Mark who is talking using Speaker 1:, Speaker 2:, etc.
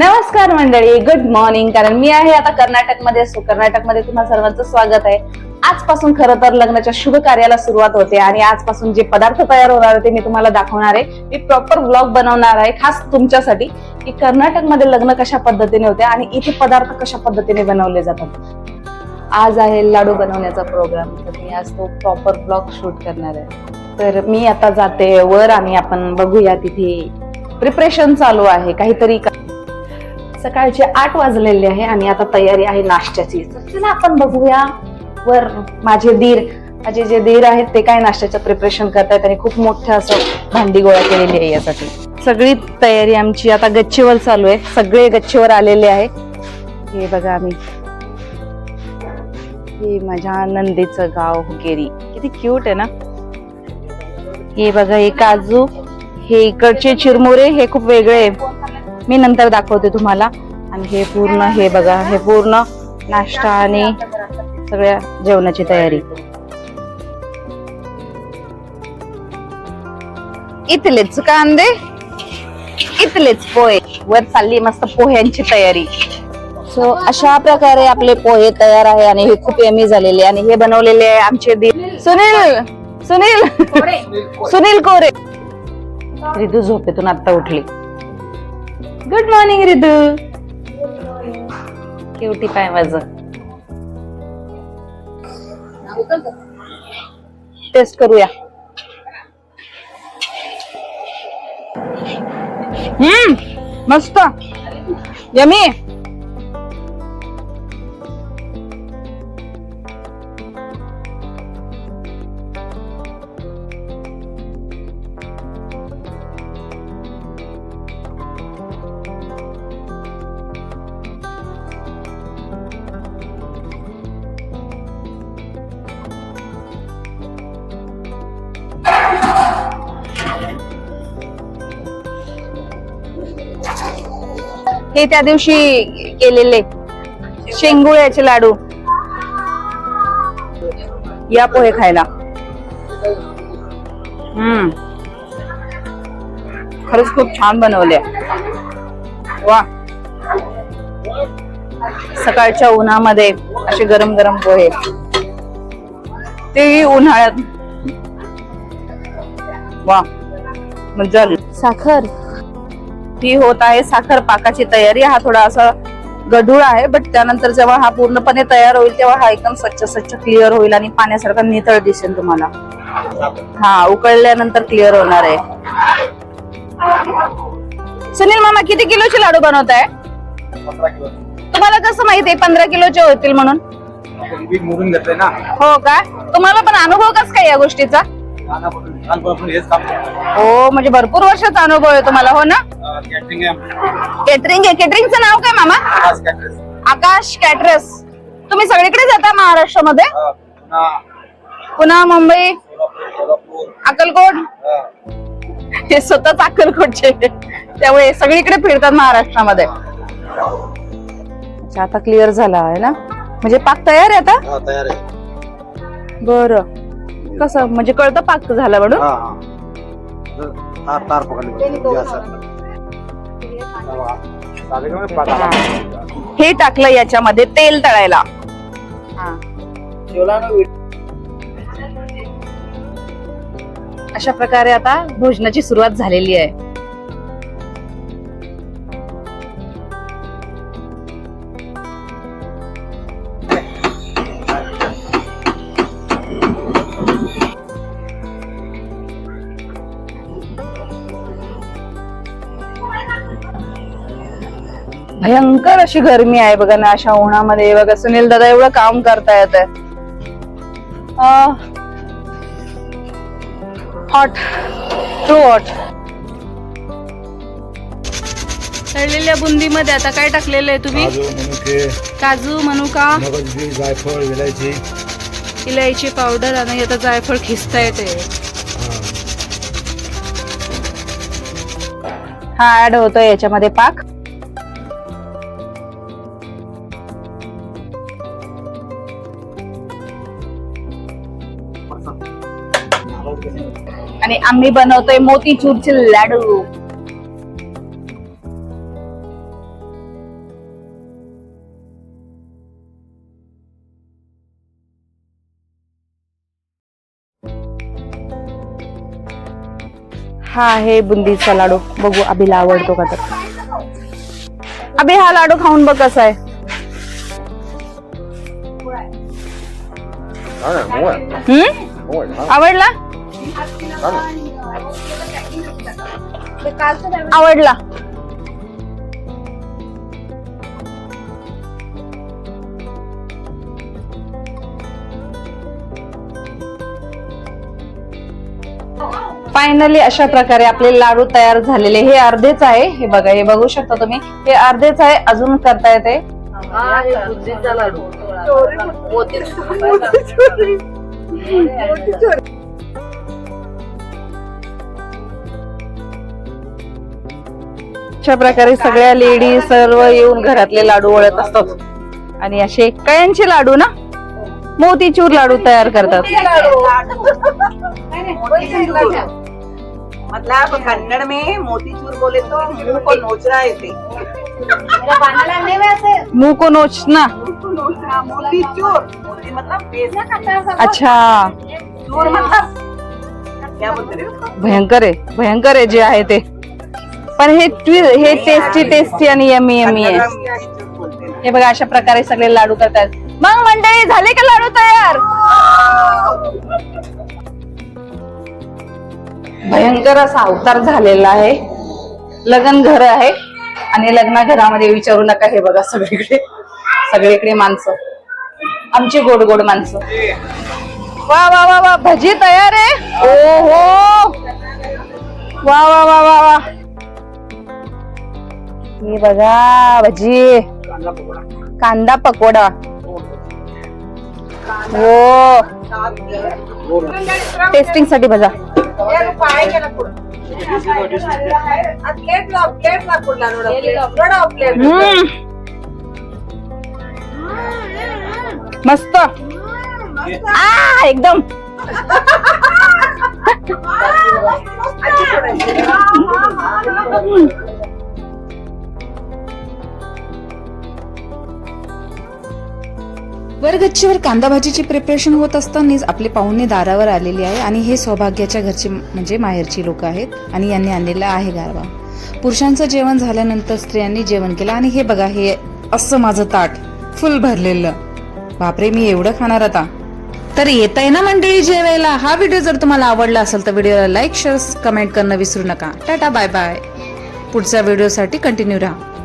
Speaker 1: नमस्कार मंडळी good morning कारण मी आहे आता कर्नाटकमध्ये असो कर्नाटकमध्ये तुम्हा सर्वांचं स्वागत आहे. आजपासून खरं तर लग्नाच्या शुभ कार्याला सुरुवात होते आणि आजपासून जे पदार्थ तयार होणार आहे ते मी तुम्हाला दाखवणार आहे. मी प्रॉपर ब्लॉग बनवणार आहे खास तुमच्यासाठी की कर्नाटकमध्ये लग्न कशा पद्धतीने होते आणि इथे पदार्थ कशा पद्धतीने बनवले जातात. आज आहे लाडू बनवण्याचा प्रोग्राम तर मी आज तो प्रॉपर ब्लॉग शूट करणार आहे. तर मी आता जाते वर आणि आपण बघूया तिथे प्रिपरेशन चालू आहे. काहीतरी सकाळचे आठ वाजलेले आहे आणि आता तयारी आहे नाश्त्याची. तर चला आपण बघूया. वर माझे दीर माझे जे दीर आहेत ते काय नाश्त्याचं प्रिपरेशन करतायत आणि खूप मोठं असं भांडी गोळा केलेली आहे यासाठी. सगळी तयारी आमची आता गच्चीवर चालू आहे. सगळे गच्चीवर आलेले आहे. हे बघा आम्ही. हे माझ्या नंदीचं गाव हुकेरी किती क्यूट आहे ना? हे बघा हे काजू हे इकडचे चिरमुरे हे खूप वेगळे आहे. मी नंतर दाखवते तुम्हाला. आणि हे पूर्ण हे बघा हे पूर्ण नाश्ता आणि सगळ्या जेवणाची तयारी. इथलेच कांदे इथलेच पोहे. वर चालली मस्त पोह्यांची तयारी. सो अशा प्रकारे आपले पोहे तयार आहे आणि हे खूप यमी झालेले आणि हे बनवलेले आहे आमचे दीर सुनील सुनील सुनील कोरे. रिदू झोपेतून आता उठली. गुड मॉर्निंग रिदू केवटी पाय माझ टेस्ट करूया. हम्म मस्त. यमी हे त्या दिवशी केलेले. शेंगुळ्याचे लाडू. या पोहे खायला. हम्म. खरंच खूप छान बनवले. वा. सकाळच्या उन्हामध्ये असे गरम गरम पोहे. तेही उन्हाळ्यात. वा. मजा साखर. ही होत आहे. साखर पाकाची तयारी हा थोडा असा गढूळ आहे बट त्यानंतर जेव्हा हा पूर्णपणे तयार होईल तेव्हा हा एकदम स्वच्छ स्वच्छ क्लिअर होईल आणि पाण्यासारखा नितळ दिसेल तुम्हाला. हा उकळल्यानंतर क्लिअर होणार आहे. सुनील मामा किती किलोचे लाडू बनवताय? तुम्हाला कसं माहिती आहे पंधरा किलोचे होतील म्हणून? हो का? तुम्हाला पण अनुभव कस काय या गोष्टीचा?
Speaker 2: लहानपणापासून हेच काम
Speaker 1: हो म्हणजे भरपूर वर्षाचा अनुभव आहे तुम्हाला हो ना?
Speaker 2: कॅटरिंग आहे
Speaker 1: केटरिंग आहे. केटरिंगचं नाव काय मामा?
Speaker 2: आकाश
Speaker 1: कॅटरस तुम्ही सगळीकडे जाता महाराष्ट्रामध्ये?
Speaker 2: हा, पुन्हा
Speaker 1: पुन्हा मुंबई?
Speaker 2: सोलापूर
Speaker 1: अक्कलकोट?
Speaker 2: हा.
Speaker 1: हे स्वतःच अक्कलकोटचे. त्यामुळे सगळीकडे फिरतात महाराष्ट्रामध्ये. अच्छा आता क्लिअर झाला आहे ना? म्हणजे पाक तयार आहे आता?
Speaker 2: हा, तयार आहे.
Speaker 1: बर. कसं म्हणजे कळतं पाक झाला म्हणून
Speaker 2: हा हा जर तार तार पकडली पाहिजे, असं. तेव्हा साधेकरणे पाक
Speaker 1: हा.
Speaker 2: आला.
Speaker 1: हे टाकलं याच्यामध्ये तेल तळायला अशा प्रकारे आता भोजनाची सुरुवात झालेली आहे भयंकर अशी गरमी आहे बघा ना अशा उन्हामध्ये. बघा सुनील दादा एवढं काम करता येत हॉट टू हॉट तळलेल्या बुंदीमध्ये आता काय टाकलेलं आहे तुम्ही?
Speaker 2: काजू मनुके. जायफळ विलायची
Speaker 1: इलायची पावडर आणि आता जायफळ खिसता येते. हा. ऍड होतोय याच्यामध्ये पाक. आम्ही बनवतोय मोतीचूरचे लाडू. हा आहे बुंदीचा लाडू. बघू अभिला आवडतो का तर. अभि हा लाडू खाऊन बघ कसा आहे. आवडला? आवडला. फायनली अशा प्रकारे आपले लाडू तयार झालेले. हे अर्धेच आहे. हे बघा हे बघू शकता तुम्ही. हे अर्धेच आहे. अजून करता येते. अशा प्रकारे सगळ्या लेडी सर्व येऊन घरातले लाडू वळत असतात. आणि असे कयांचे लाडू ना? मोतीचूर लाडू तयार करतात.
Speaker 3: मतलब कन्नड़ में मोतीचूर बोले तो मुंह को नोचना ऐसे.
Speaker 1: मुंह को नोचना.
Speaker 3: मोतीचूर. मोती मतलब बेसन
Speaker 1: अच्छा.
Speaker 3: चूर मतलब?
Speaker 1: भयंकर आहे भयंकर आहे जे आहे ते. पण हे ट्वि- हे टेस्टी टेस्टी आणि यमी यमी आहे.
Speaker 3: हे
Speaker 1: बघा अशा प्रकारे सगळे लाडू करतात. मग मंडळी झाले का लाडू तयार? भयंकर असा अवतार झालेला आहे. लग्न घर आहे. आणि लग्न घरामध्ये विचारू नका हे बघा सगळीकडे. सगळीकडे माणसं. आमची गोड गोड माणसं. वा वा वा वा भजी तयार आहे. ओ हो वा वा वा वा वा. हे बघा भजी. कांदा पकोडा. हो. टेस्टिंगसाठी हम्म. मस्त. आ एकदम.
Speaker 4: वरगच्चीवर कांदा भाजीची प्रिपरेशन होत असतानाच आपले पाहुणे दारावर आलेले आहे आणि हे सौभाग्याच्या घरचे म्हणजे माहेरची लोक आहेत आणि यांनी आणलेला आहे गारवा. पुरुषांचं जेवण झाल्यानंतर स्त्रियांनी जेवण केलं आणि हे बघा हे असं माझं ताट फुल भरलेलं. बापरे मी एवढं खाणार आता. तर येत आहे ना मंडळी जेवायला? हा व्हिडिओ जर तुम्हाला आवडला असेल तर व्हिडिओला लाईक शेअर कमेंट करणं विसरू नका. टाटा बाय बाय पुढच्या व्हिडिओसाठी कंटिन्यू राहा.